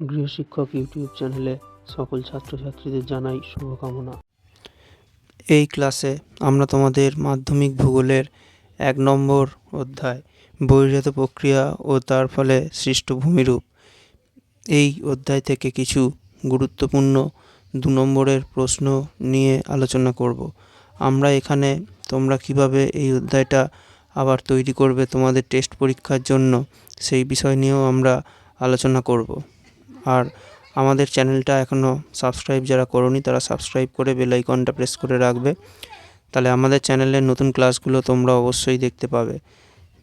গৃহশিক্ষক YouTube চ্যানেলে সকল ছাত্রছাত্রীদের জানাই শুভকামনা। এই ক্লাসে আমরা তোমাদের মাধ্যমিক ভূগোলের এক নম্বর অধ্যায়, বহির্জাত প্রক্রিয়া ও তার ফলে সৃষ্ট ভূমিরূপ। এই অধ্যায় থেকে কিছু গুরুত্বপূর্ণ দু নম্বরের প্রশ্ন নিয়ে আলোচনা করব। আমরা এখানে তোমরা কীভাবে এই অধ্যায়টা আবার তৈরি করবে তোমাদের টেস্ট পরীক্ষার জন্য সেই বিষয় নিয়েও আমরা আলোচনা করব। আর আমাদের চ্যানেলটা এখনও সাবস্ক্রাইব যারা করোনি, তারা সাবস্ক্রাইব করে বেল আইকনটা প্রেস করে রাখবে। তাহলে আমাদের চ্যানেলের নতুন ক্লাসগুলো তোমরা অবশ্যই দেখতে পাবে।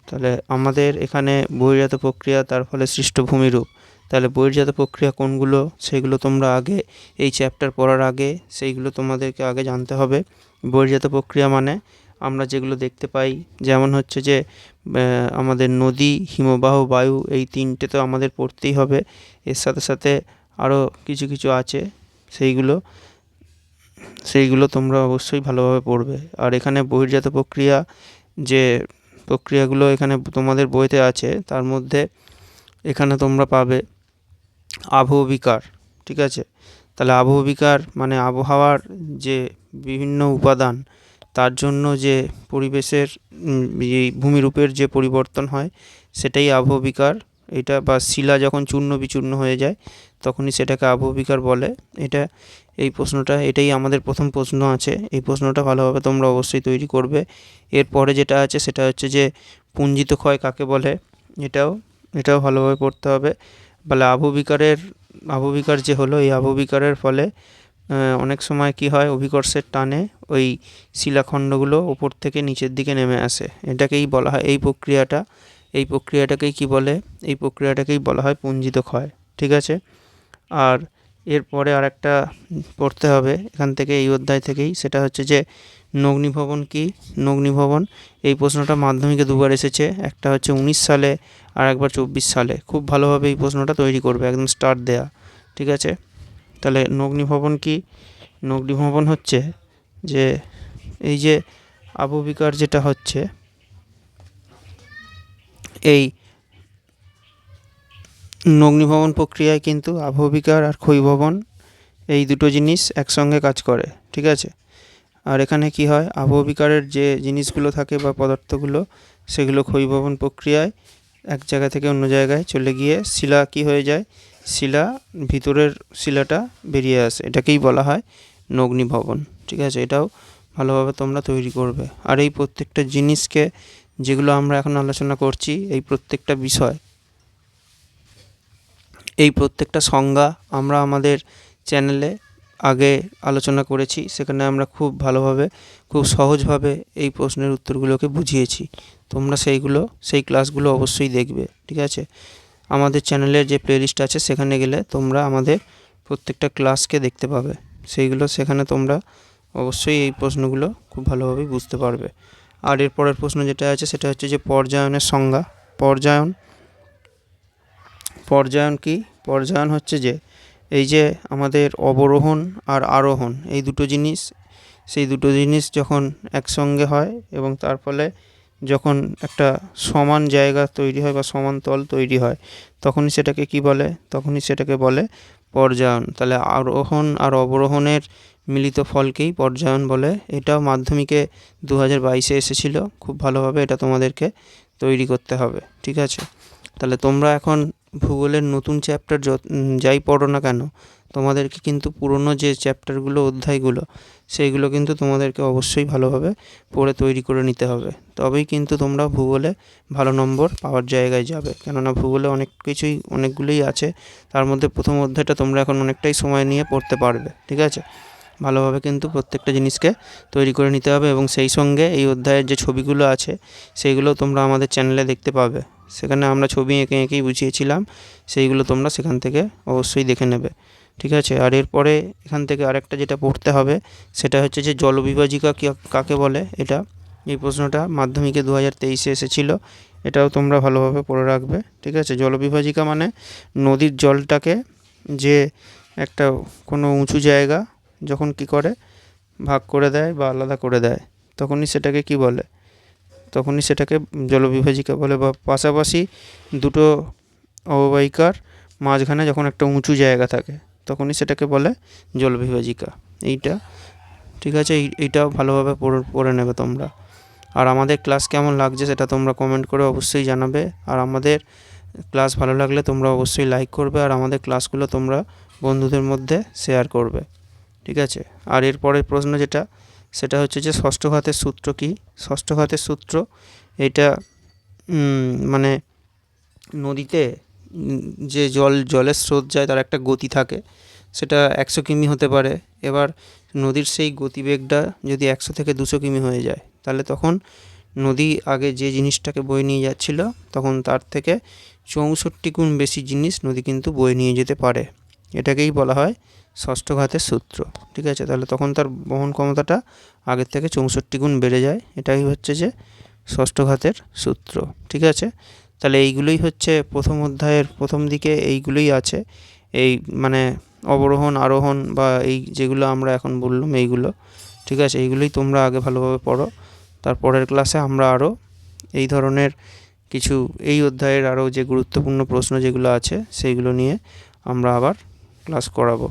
তাহলে আমাদের এখানে বহির্জাত প্রক্রিয়া, তার ফলে সৃষ্ট ভূমিরূপ তাহলে বহির্জাত প্রক্রিয়া কোনগুলো, সেগুলো তোমরা আগে এই চ্যাপ্টার পড়ার আগে, সেইগুলো তোমাদেরকে আগে জানতে হবে। বহির্জাত প্রক্রিয়া মানে আমরা যেগুলো দেখতে পাই, যেমন হচ্ছে যে আমাদের নদী, হিমবাহ, বায়ু, এই তিনটে তো আমাদের পড়তেই হবে। এর সাথে সাথে আরও কিছু কিছু আছে সেইগুলো। সেইগুলো তোমরা অবশ্যই ভালোভাবে পড়বে। আর এখানে বহির্জাত প্রক্রিয়া, যে প্রক্রিয়াগুলো এখানে তোমাদের বইতে আছে, তার মধ্যে এখানে তোমরা পাবে আবহবিকার, ঠিক আছে? তাহলে আবহবিকার মানে আবহাওয়ার যে বিভিন্ন উপাদান তার জন্য যে পরিবেশের এই ভূমিরূপের যে পরিবর্তন হয়, সেটাই আবহবিকার। এটা বা শিলা যখন চূর্ণ বিচূর্ণ হয়ে যায়, তখনই সেটাকে আবহবিকার বলে। এটা, এই প্রশ্নটা, এটাই আমাদের প্রথম প্রশ্ন আছে। এই প্রশ্নটা ভালোভাবে তোমরা অবশ্যই তৈরি করবে। এরপরে যেটা আছে, সেটা হচ্ছে যে পুঞ্জিত ক্ষয় কাকে বলে? এটাও এটাও ভালোভাবে পড়তে হবে। বলে আবহবিকারের, আবহবিকার যে হলো, এই আবহবিকারের ফলে অনেক সময় কি হয়, অভিকর্ষের টানে ওই শিলাখণ্ডগুলো ওপর থেকে নিচের দিকে নেমে আসে। এটাকেই বলা হয়, এই প্রক্রিয়াটা, এই প্রক্রিয়াটাকেই কি বলে, এই প্রক্রিয়াটাকেই বলা হয় পুঞ্জিত ক্ষয়, ঠিক আছে? আর এরপরে আরেকটা পড়তে হবে, এখান থেকে এই অধ্যায় থেকেই, সেটা হচ্ছে যে নগ্নিভবন কি? নগ্নিভবন, এই প্রশ্নটা মাধ্যমিকে দুবার এসেছে, একটা হচ্ছে উনিশ সালে আর একবার চব্বিশ সালে। খুব ভালোভাবে এই প্রশ্নটা তৈরি করবে, একদম স্টার্ট দেয়া, ঠিক আছে? তাহলে নগ্নিভবন কি? নগ্নিভবন হচ্ছে যে এই যে আবহবিকার যেটা হচ্ছে, এই নগ্নিভবন প্রক্রিয়ায় কিন্তু আবহবিকার আর ক্ষয়ভবন এই দুটো জিনিস একসঙ্গে কাজ করে, ঠিক আছে? আর এখানে কি হয়? আবহবিকারের যে জিনিসগুলো থাকে বা পদার্থগুলো, সেগুলো ক্ষয়ভবন প্রক্রিয়ায় এক জায়গা থেকে অন্য জায়গায় চলে গিয়ে শিলা কি হয়ে যায়? শিলা, ভিতরের শিলাটা বেরিয়ে আসে। এটাকেই বলা হয় নগ্নিভবন ঠিক আছে? এটাও ভালোভাবে তোমরা তৈরি করবে। আর এই প্রত্যেকটা জিনিসকে যেগুলো আমরা এখন আলোচনা করছি, এই প্রত্যেকটা বিষয়, এই প্রত্যেকটা সংজ্ঞা আমরা আমাদের চ্যানেলে আগে আলোচনা করেছি। সেখানে আমরা খুব ভালোভাবে, খুব সহজভাবে এই প্রশ্নের উত্তরগুলোকে বুঝিয়েছি। তোমরা সেইগুলো, সেই ক্লাসগুলো অবশ্যই দেখবে। ঠিক আছে? আমাদের চ্যানেলের যে প্লেলিস্ট আছে সেখানে গেলে তোমরা আমাদের প্রত্যেকটা ক্লাসকে দেখতে পাবে। সেইগুলো সেখানে তোমরা অবশ্যই এই প্রশ্নগুলো খুব ভালোভাবেই বুঝতে পারবে। আর এর পরের প্রশ্ন যেটা আছে সেটা হচ্ছে যে পর্যায়নের সংজ্ঞা। পর্যায়ন পর্যায়ন কি? পর্যায়ন হচ্ছে যে এই যে আমাদের অবরোহণ আর আরোহণ, এই দুটো জিনিস, সেই দুটো জিনিস যখন একসঙ্গে হয় এবং তার ফলে যখন একটা সমান জায়গা তৈরি হয় বা সমান তল তৈরি হয়, তখনই সেটাকে কি বলে? তখনই সেটাকে বলে পর্যায়ন। তাহলে আরোহণ আর অবরোহণের মিলিত ফলকেই পর্যায়ন বলে। এটাও মাধ্যমিকে দু হাজার বাইশে এসেছিল। খুব ভালোভাবে এটা তোমাদেরকে তৈরি করতে হবে। ঠিক আছে? তাহলে তোমরা এখন ভূগোলের নতুন চ্যাপ্টার যাই পড়ো না কেন, তোমাদেরকে কিন্তু পুরনো যে চ্যাপ্টারগুলো অধ্যায়গুলো, সেইগুলো কিন্তু তোমাদেরকে অবশ্যই ভালোভাবে পড়ে তৈরি করে নিতে হবে। তবেই কিন্তু তোমরা ভূগোলে ভালো নম্বর পাওয়ার জায়গায় যাবে। কেননা ভূগোলে অনেক কিছুই, অনেকগুলোই আছে। তার মধ্যে প্রথম অধ্যায়টা তোমরা এখন অনেকটাই সময় নিয়ে পড়তে পারবে, ঠিক আছে? ভালোভাবে কিন্তু প্রত্যেকটা জিনিসকে তৈরি করে নিতে হবে এবং সেই সঙ্গে এই অধ্যায়ের যে ছবিগুলো আছে, সেইগুলো তোমরা আমাদের চ্যানেলে দেখতে পাবে। সেখানে আমরা ছবি এঁকে এঁকেই বুঝিয়েছিলাম, সেইগুলো তোমরা সেখান থেকে অবশ্যই দেখে নেবে। ঠিক আছে? আর এরপরে এখান থেকে আরেকটা যেটা পড়তে হবে, সেটা হচ্ছে যে জলবিভাজিকা কাকে বলে এটা? এই প্রশ্নটা মাধ্যমিকে দু হাজার তেইশে এসেছিল, এটাও তোমরা ভালোভাবে পড়ে রাখবে। ঠিক আছে? জলবিভাজিকা মানে নদীর জলটাকে যে একটা কোনো উঁচু জায়গা যখন কি করে, ভাগ করে দেয় বা আলাদা করে দেয়, তখনই সেটাকে কি বলে? তখনই সেটাকে জলবিভাজিকা বলে বা পাশাপাশি দুটো অববাহিকার মাঝখানে যখন একটা উঁচু জায়গা থাকে, তখনই সেটাকে বলে জলবিভাজিকা। এইটা, ঠিক আছে? এই, এইটাও ভালোভাবে পড়ে নেবে তোমরা। আর আমাদের ক্লাস কেমন লাগছে সেটা তোমরা কমেন্ট করে অবশ্যই জানাবে। আর আমাদের ক্লাস ভালো লাগলে তোমরা অবশ্যই লাইক করবে আর আমাদের ক্লাসগুলো তোমরা বন্ধুদের মধ্যে শেয়ার করবে। ঠিক আছে? আর এরপরের প্রশ্ন যেটা সেটা হচ্ছে যে ষষ্ঠ ঘাতের সূত্র কী? ষষ্ঠ ঘাতের সূত্র এটা মানে নদীতে যে জল, জলের স্রোত যায় তার একটা গতি থাকে, সেটা একশো কিমি হতে পারে। এবার নদীর সেই গতিবেগটা যদি একশো থেকে দুশো কিমি হয়ে যায়, তাহলে তখন নদী আগে যে জিনিসটাকে বয়ে নিয়ে যাচ্ছিল, তখন তার থেকে চৌষট্টি গুণ বেশি জিনিস নদী কিন্তু বয়ে নিয়ে যেতে পারে। এটাকেই বলা হয় ষষ্ঠ ঘাতের সূত্র। ঠিক আছে? তাহলে তখন তার বহন ক্ষমতাটা আগের থেকে চৌষট্টি গুণ বেড়ে যায়। এটাই হচ্ছে যে ষষ্ঠ ঘাতের সূত্র। ঠিক আছে? তাহলে এইগুলোই হচ্ছে প্রথম অধ্যায়ের প্রথম দিকে এইগুলোই আছে। এই মানে অবরোহণ, আরোহণ বা এই যেগুলো আমরা এখন বললাম এইগুলো। ঠিক আছে? এইগুলোই তোমরা আগে ভালোভাবে পড়ো। তারপরের ক্লাসে আমরা আরও এই ধরনের কিছু এই অধ্যায়ের আরও যে গুরুত্বপূর্ণ প্রশ্ন যেগুলো আছে সেইগুলো নিয়ে আমরা আবার ক্লাস করাবো।